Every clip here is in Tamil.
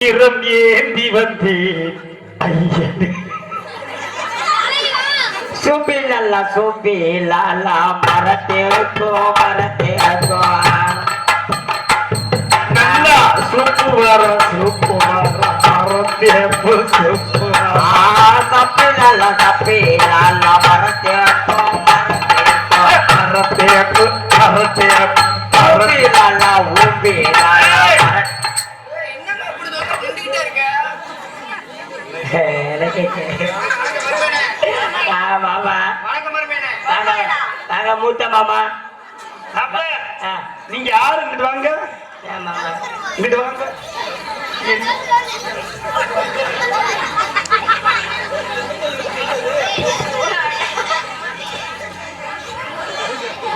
இரம் ஏந்தி வந்தேன். ஐயனே. சுபி லல்லா சுபி லாலா மரத்தே கோ மரத்தே கோ நல்லா சூப்பு வர சூப்பு வர அறந்தேப்பு சூப்பு வர. சப்பி லல்லா சப்பி லாலா மரத்தே கோ மரத்தே கோ அறந்தேப்பு அறந்தேப்பு சுபி லாலா ஊபி லாலா. மாமா. நாங்க மூத்த மாமா நீங்க யாரு இங்கிட்டு வாங்க இங்கிட்டு வாங்க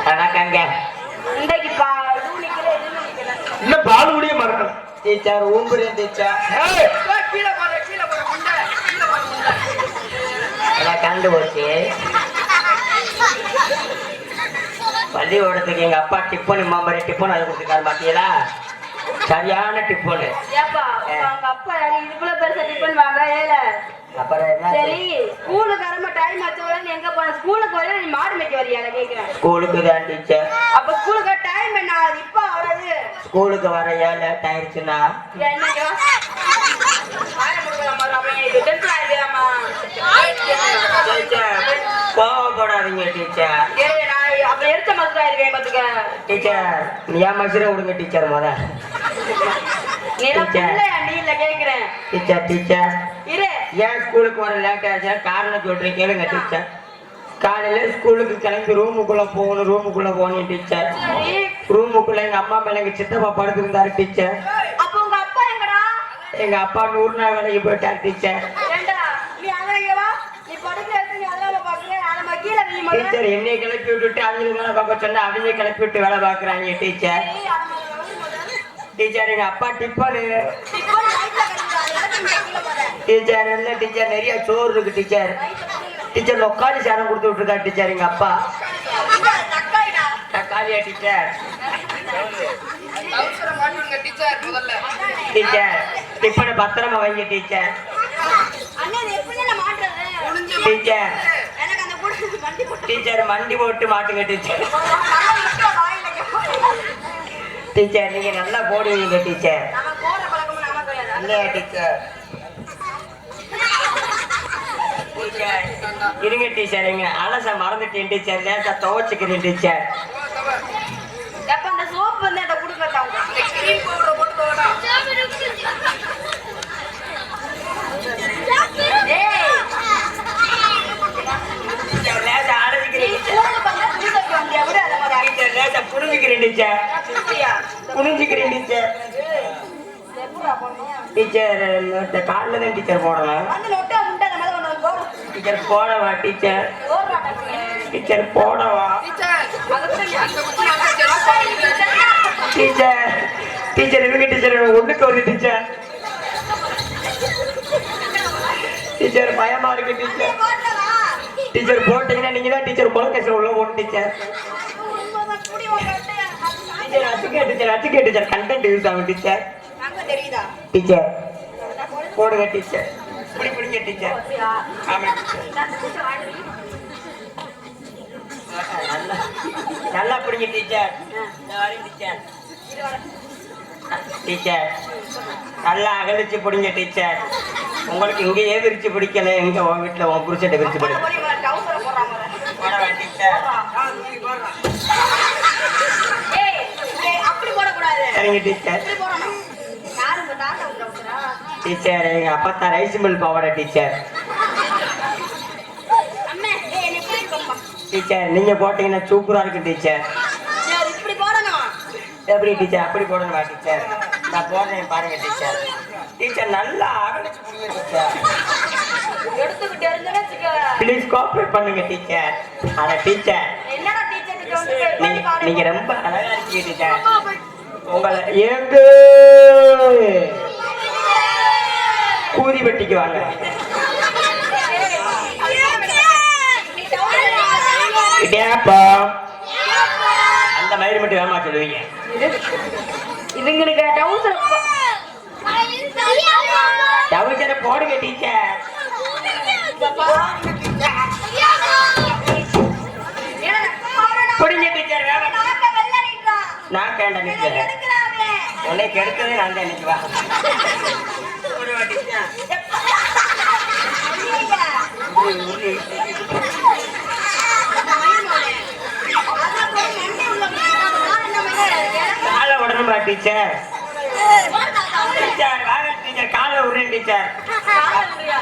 வணக்கங்க. இன்னும் பாலுடைய மறக்கலாம் டீச்சர் ஊம்புறேன் டீச்சர் கண்டு போச்சு பள்ளிக்கூடத்துக்கு எங்க அப்பா டிப்பனு மாம்பரி டிப்பன் அது கொடுத்துருக்காரு பாத்தீங்களா? சரியான டிப்பனு அப்பா இதுக்குள்ள பெருசா டிஃபன் வாங்க, ஏல. ஸ்கூலுக்கு தான் டீச்சர். அப்ப ஸ்கூலுக்கு டைம் என்ன இப்ப ஆகுது ஸ்கூலுக்கு வர என்னையோ வாயை மூடுங்கடா டீச்சர். கோவப்படாதீங்க டீச்சர். பாத்துக்க. டீச்சர் ஏன் மசுரை விடுங்க டீச்சர் முத. டீச்சர். டீச்சர் இரு. ஏன் ஸ்கூலுக்கு வர லேட் ஆச்சுன்னா காரணம் சொல்றேன் கேளுங்க டீச்சர். காலையில ஸ்கூலுக்கு கிளம்பி ரூமுக்குள்ள போகணும் ரூமுக்குள்ள போகணும் டீச்சர். சரி ரூமுக்குள்ள எங்க அம்மா மேல எங்க சித்தப்பா படுத்திருந்தாரு டீச்சர். அப்ப அப்பா எங்க அப்பா நூறு நாள் வேலைக்கு போயிட்டார் டீச்சர் ஏண்டா நீ அதான் இங்க வா நீ படுக்கிற இடத்துல நீ அதெல்லாம் பாக்குற நம்ம கீழே நீ முதல்ல டீச்சர் என்னைய கிளப்பி விட்டுட்டு அவங்க வேலை பார்க்க சொன்னா அவங்க கிளப்பி விட்டு வேலை பாக்குறாங்க டீச்சர் டீச்சர் எங்க அப்பா டிஃபன் போற டீச்சர் இல்ல டீச்சர் நிறைய சோறு இருக்கு டீச்சர் டீச்சர் லொக்காலி சாரம் கொடுத்து விட்டுருக்காரு டீச்சர் எங்க அப்பா தக்காளியா டீச்சர் டீச்சர் டிப்பனை பத்திரமா வைங்க டீச்சர் டீச்சர் எனக்கு அந்த கூட வண்டி போட்டு டீச்சர் மண்டி போட்டு மாட்டுங்க டீச்சர். டீச்சர் நீங்க நல்லா போடுவீங்க டீச்சர் இல்லையா டீச்சர் இருங்க டீச்சர் எங்க அலச மறந்துட்டேன் டீச்சர் லேசா துவச்சுக்கிறேன் டீச்சர் எப்ப அந்த சோப்பு வந்து அதை கொடுக்கறதா இந்த cream powder போட்டு போடா. ஏய் டீச்சர், லேசா நீ அடைச்சிக்கிறேன் ஸ்கூலுக்கு வந்தா துணி தைக்க வந்தியா விட அதை மாதிரி டீச்சர் புரிஞ்சுக்கிறேன் டீச்சர். புரிஞ்சுக்கிறேன் டீச்சர். டீச்சர் இந்த காலில் தான் டீச்சர் போடணும். வந்து நொட்டா முட்டை அந்த மாதிரி ஒன்று போடு. டீச்சர் போடவா டீச்சர். டீச்சர். போடவா? டீச்சர், டீச்சர் டீச்சர் இவங்க டீச்சர் ஒண்ணுக்கு ஒரு டீச்சர். டீச்சர் பயமா இருக்கு டீச்சர். டீச்சர் போட்டீங்கன்னா நீங்க தான் டீச்சர் கொலகேசன் உள்ள போகணும் டீச்சர் உண்மைதான், குடி உன் கட்டையா. டீச்சர் அச்சுக்கே டீச்சர் அச்சுக்கே டீச்சர். கண்டென்ட் யூஸ் ஆகும் டீச்சர். டீச்சர். போடுங்க டீச்சர். இப்படி பிடிங்க டீச்சர்? ஆமா. நல்லா. நல்லா பிடிங்க டீச்சர். டீச்சர். டீச்சர் நல்லா அகலிச்சு பிடிங்க டீச்சர். உங்களுக்கு இங்கேயே விரிச்சு பிடிக்கல எங்க உன் வீட்டுல உன் புருஷத்தை விரிச்சு போட பிடிக்க டீச்சர் ஏய், ஏய், அப்படி போடக்கூடாது சரிங்க டீச்சர் இப்படி போடணும் யாரு உங்க தாத்தா உங்க trouser ஆ? டீச்சர் எங்க அப்பா தான் ரைஸ் மில் பாவாடை டீச்சர். டீச்சர் நீங்க போட்டீங்கன்னா சூப்பரா இருக்கு டீச்சர் எப்படி டீச்சர் அப்படி போடணுமா டீச்சர் நான் போடுறேன் பாருங்க டீச்சர் டீச்சர் நல்லா அகலிச்சு பிடிங்க டீச்சர். ப்ளீஸ் கோஆப்ரேட் பண்ணுங்க டீச்சர் ஆனா டீச்சர். நீங்க ரொம்ப அழகா இருக்கீங்க டீச்சர் உங்களை எங்க கூதி வெட்டிக்கு வாங்க. அந்த மாதிரி மட்டும் வேமா சொல்லுவீங்க? இதுங்களுக்கு டவுசர் டவுசரை போடுங்க டீச்சர் வேலை நான் கேண்ட டீச்சர் உன்னை கெடுத்ததே நான் தான் இன்னைக்கு வா. போடுவா டீச்சர் காலை விடணுமா டீச்சர். டீச்சர் வாங்க டீச்சர் காலை விடுறேன் டீச்சர்.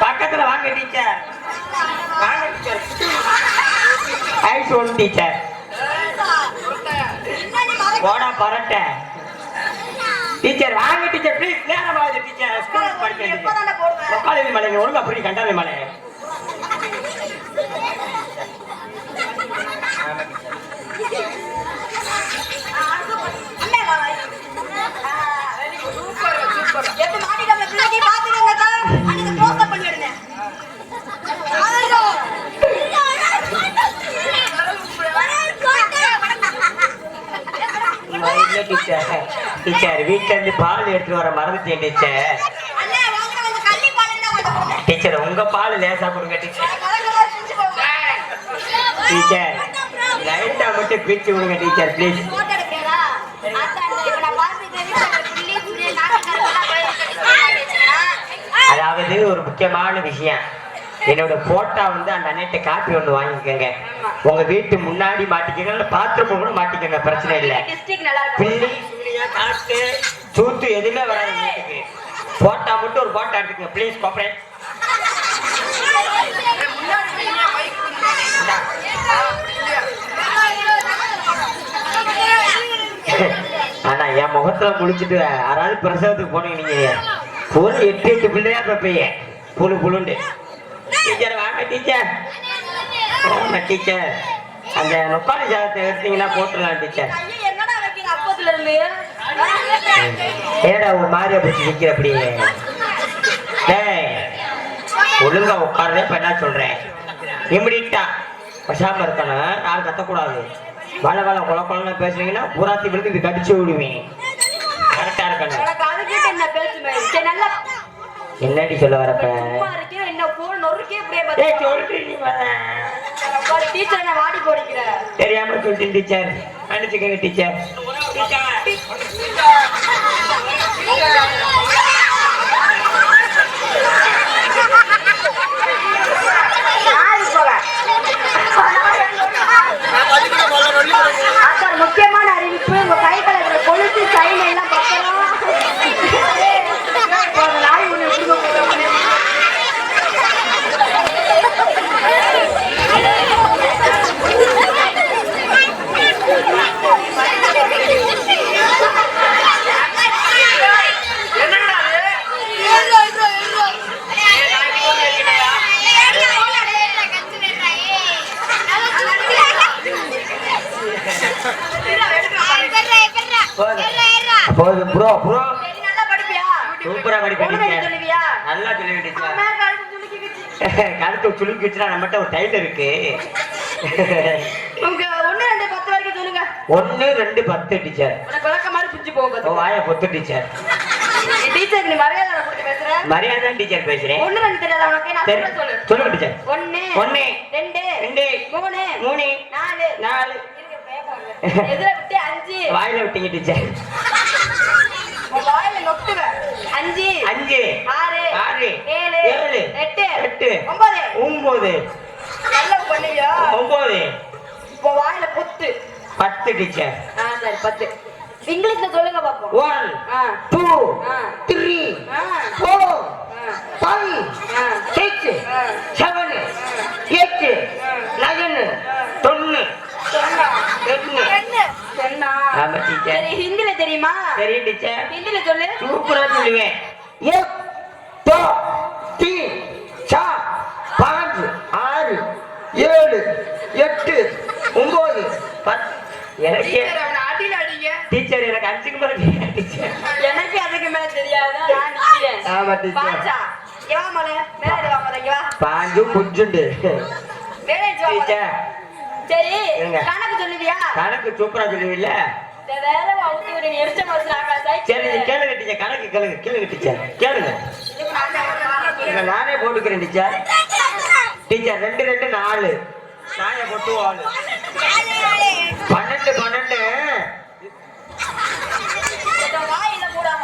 பக்கத்துல வாங்க டீச்சர். வாங்க டீச்சர். ஐஸ் ஒன் டீச்சர். பரட்ட டீச்சர் வாங்க டீச்சர் ப்ளீஸ் நேரம் ஆகுது டீச்சர் ஸ்கூல் படிக்கிறேன் காலேஜ் மலை ஒழுங்கா புரிய கண்டாலே மலை சூப்பர் சூப்பர் இல்ல டீச்சர் டீச்சர் வீட்ல இருந்து பால் எடுத்துட்டு வர மறந்துட்டேன் டீச்சர். டீச்சர் உங்க பால் லேசா கொடுங்க டீச்சர். டீச்சர் லைட்டா மட்டும் பிரிச்சு விடுங்க டீச்சர் ப்ளீஸ் அதாவது ஒரு முக்கியமான விஷயம். என்னோட போட்டோ வந்து அந்த அண்ணன்ட்ட காப்பி ஒன்று வாங்கிக்கோங்க. உங்க வீட்டு முன்னாடி மாட்டிக்கோங்க இல்ல பாத்ரூம் கூட மாட்டிக்கோங்க பிரச்சனை இல்லை. டிஸ்ட்ரிக்ட் காத்து? சூத்து எதுவுமே வராது வீட்டுக்கு. போட்டா மட்டும் ஒரு போட்டோ எடுத்துக்கங்க ப்ளீஸ் கோப்பரேட்? ஆனா என் முகத்துல முடிச்சிட்டு யாராவது பிரசவத்துக்கு போனீங்க நீங்க? ஒரு எட்டு எட்டு பிள்ளையா பப்பைய புழு புழுண்டு. டீச்சர் வாங்க டீச்சர். ஆமா டீச்சர். அந்த நொக்காளி ஜாதத்தை எடுத்தீங்கன்னா போட்டுடலாம் டீச்சர். ஏடா ஒரு மாதிரியா பிடிச்சி நிக்கிற அப்படி ஒழுங்கா உட்காருதே இப்ப என்ன சொல்றேன் இமிடிட்டா பசாம இருக்கணும். யாரும் கத்தக்கூடாது. வள வள கொல கொலன்னு பேசுறீங்கன்னா பூராத்தி விழுந்து இது கடிச்சு விடுவேன் கரெக்டா இருக்கணும். மாதிரி என்னடி சொல்ல வரப்ப? தெரியாம சொல்லிட்டேன் டீச்சர் அனுப்பிச்சுக்கங்க டீச்சர் முக்கியமான அறிவிப்பு உங்க கை கலக்கிற கொலுசு சைன் எல்லாம் பத்திரம் ஒரு நாய் ஒண்ணு கொடுக்க போறோம் என்னடா அது? போதும் ப்ரோ ப்ரோ சரி நல்லா படிப்பியா சூப்பரா ஒண்ணு சொல்லுவியா? நல்லா சொல்லுவேன் டீச்சர்? அம்மா கழுத்து சுளுக்கி வச்சுனா நம்மகிட்ட ஒரு டைல் இருக்கு. உங்க ஒண்ணு ரெண்டு பத்து வரைக்கும் சொல்லுங்க. ஒன்னு ரெண்டு பத்து டீச்சர். விளக்க மாதிரி போகும் ஓ வாய பொத்து டீச்சர். டீச்சர் நீ மரியாதை கொடுத்து பேசுற. மரியாதை டீச்சர் பேசுறேன். ஒண்ணு ரெண்டு தெரியாத உனக்கு? நான் சரி சொல்ல சொல்லு. சொல்லுங்க டீச்சர். ஒண்ணு ஒண்ணு ரெண்டு ரெண்டு மூணு மூணு நாலு. நாலு. எதுல விட்டு அஞ்சு? வாயில விட்டீங்க டீச்சர். வாயில நொட்டுவேன். அஞ்சு அஞ்சு ஆறு ஆறு ஏழு ஏழு எட்டு எட்டு ஒன்பது. ஒன்பது. நல்லா பண்ணுவியா ஒன்பது. இப்போ வாயில புத்து. பத்து டீச்சர். ஆ சரி பத்து. இங்கிலீஷ்ல சொல்லுங்க பாப்போம். One two. Three four five six ah. Seven எட்டு நயன் தொன்னு சொன்னா எட்டு சொன்னா ஆமா டீச்சர் ஹிந்தில தெரியுமா? தெரியும் டீச்சர். ஹிந்தில சொல்லு. சூப்பரா சொல்லுவேன். ஏ தோ தி சா பாஞ்சு ஆறு ஏழு எட்டு ஒன்பது பத்து எனக்கு டீச்சர் எனக்கு அஞ்சுக்கு மேல டீச்சர். எனக்கு அதுக்கு மேல தெரியாது? ஆமா டீச்சர். ஏவா மல மேல வா மல ஏவா டீச்சர். சரி கணக்கு சொல்லுவியா? கணக்கு சூப்பரா சொல்லுவீல்ல? சரி நீ டீச்சர் கணக்கு கேளுங்க கேளுங்க டீச்சர் கேளுங்க. நான் போட்டுக்கிறேன் டீச்சர். டீச்சர் ரெண்டு ரெண்டு நாலு. நானே போட்டு ஆளு பன்னெண்டு பன்னெண்டு. இந்த வாயில மூடாம.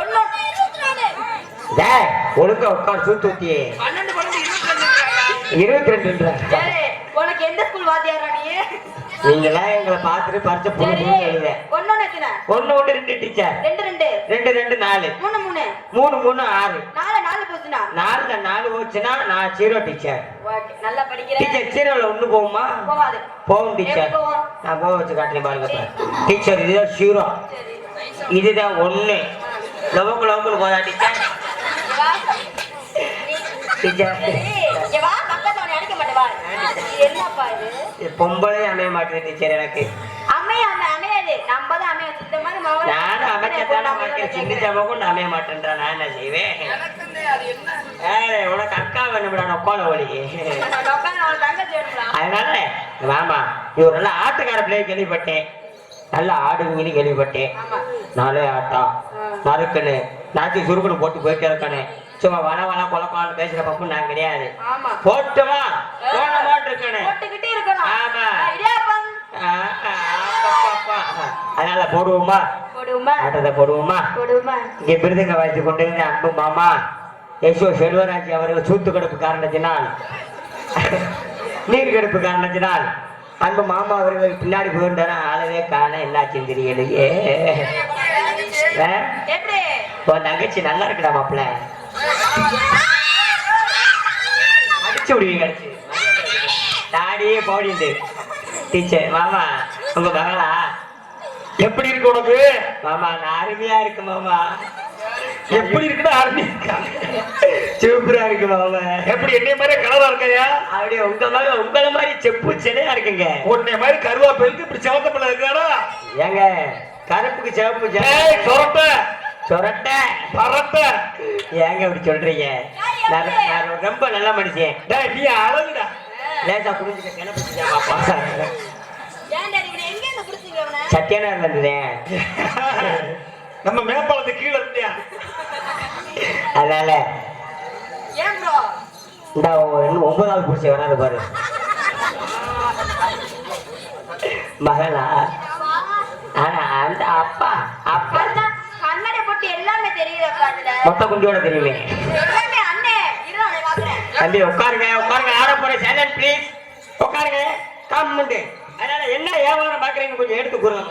ஒண்ணு. டேய் ஒழுங்கா உட்கார் சூத்து ஊத்தியே. இருபத்தி ரெண்டு. இருபத்தி ரெண்டு சரி உனக்கு எந்த ஸ்கூல் வாத்தியாரா நீ? நீங்களாம் எங்களை பார்த்துட்டு பறிச்ச புண்ணு ஒண்ணு ஒண்ணு ரெண்டு டீச்சர். ரெண்டு ரெண்டு. ரெண்டு ரெண்டு நாலு. மூணு மூணு. மூணு மூணு ஆறு. நாலு நாலு போச்சுனா நாலுல நாலு போச்சுன்னா நான் ஜீரோ டீச்சர். நல்லா படிக்கிறேன். டீச்சர் ஜீரோல ஒண்ணு போகுமா? போகாது. போகும் டீச்சர்? நான் போக வச்சு காட்டுறேன் பாருங்க டீச்சர் இதுதான் ஜீரோ இதுதான் ஒண்ணு. லவக்கு லவக்குன்னு போதா டீச்சர். டீச்சர் சரி, இங்க வா பக்கத்துல உன்னை அடிக்க மாட்டே வா இது என்னப்பா இது? பொம்பளை அமைய மாட்டேன் டீச்சர் எனக்கு. அமைய அமை அமையாது. நம்ம தான் அமைய மாட்டேன். அமைய மாட்டேன்றா நான் என்ன செய்வேன்? உனக்கு அக்கா வேணும்டா நொக்கால ஒளி அதனால வாமா இவர் நல்ல ஆட்டுக்கார பிள்ளைய கேள்விப்பட்டேன். நல்ல ஆடுவீங்கன்னு கேள்விப்பட்டேன். ஆமா. நாளே ஆட்டம் ஆ. நறுக்குன்னு. நாத்தி சுருக்குன்னு போட்டு போயிட்டே இருக்கானே சும்மா வள வள கொல கொலான்னு பேசுற பக்கம் நான் கிடையாது. ஆமா. போட்டுமா போன மாட்டு இருக்கானே போட்டுக்கிட்டே இருக்கணும் ஆமா. இடியாப்பம் ஆ, ஆ, அப்பப்பப்பா. அதனால போடுவோமா? ஆட்டத்தை போடுவோமா? இங்கே விருதுங்க வைத்துக் கொண்டிருந்த அன்பு மாமா யசோ செல்வராஜ் அவர்கள் சூத்து கடுப்பு காரணத்தினால். நீர் கடுப்பு காரணத்தினால். அன்பு மாமா அவர்கள் பின்னாடி போயிருந்தாரா ஆளவே காண என்னாச்சுன்னு தெரியலையே. உன் தங்கச்சி நல்லா இருக்குடா மாப்பிள்ள. அடிச்சு விடுவீங்க அடிச்சு. தாடியே போடிண்டு. டீச்சர் மாமா உங்க மகளா? எப்படி இருக்கு உனக்கு? மாமா நான் அருமையா இருக்கு மாமா. எப்படி இருக்குன்னு ஆரம்பி சூப்பரா இருக்கு மாமா. எப்படி என்னைய மாதிரி கலரா இருக்கையா? அப்படியே உங்க மாதிரி உங்கள மாதிரி செப்பு சிலையா இருக்குங்க. உன்னை மாதிரி கருவாப்பைக்கு இப்படி செவத்த பிள்ளை ஏங்க கருப்புக்கு சிவப்பு சொரட்ட. சொரட்டை. பரட்ட. ஏங்க இப்படி சொல்றீங்க? நான் ரொம்ப நல்ல மனுஷன். நீ அழகுடா. லேசா குடிஞ்சுக்க கிளப்பிச்சா பாப்பா சத்தியானா இருந்தது நம்ம மேம்பாலத்து கீழே இருந்தியா? அதனால இந்த ஒன்பதாவது பிடிச்சி வராது பாரு. மகளா? ஆனா அந்த அப்பா அப்பா. அதான் கண்ணாடி போட்டு எல்லாமே அதுல மொத்த குண்டியோட தெரியுமே. தம்பி உட்காருங்க உட்காருங்க. ஆட போற சைலண்ட் ப்ளீஸ் உட்காருங்க. கம்முண்டு அதனால என்ன வியாபாரம் பாக்குறீங்க கொஞ்சம் எடுத்து கூறுங்க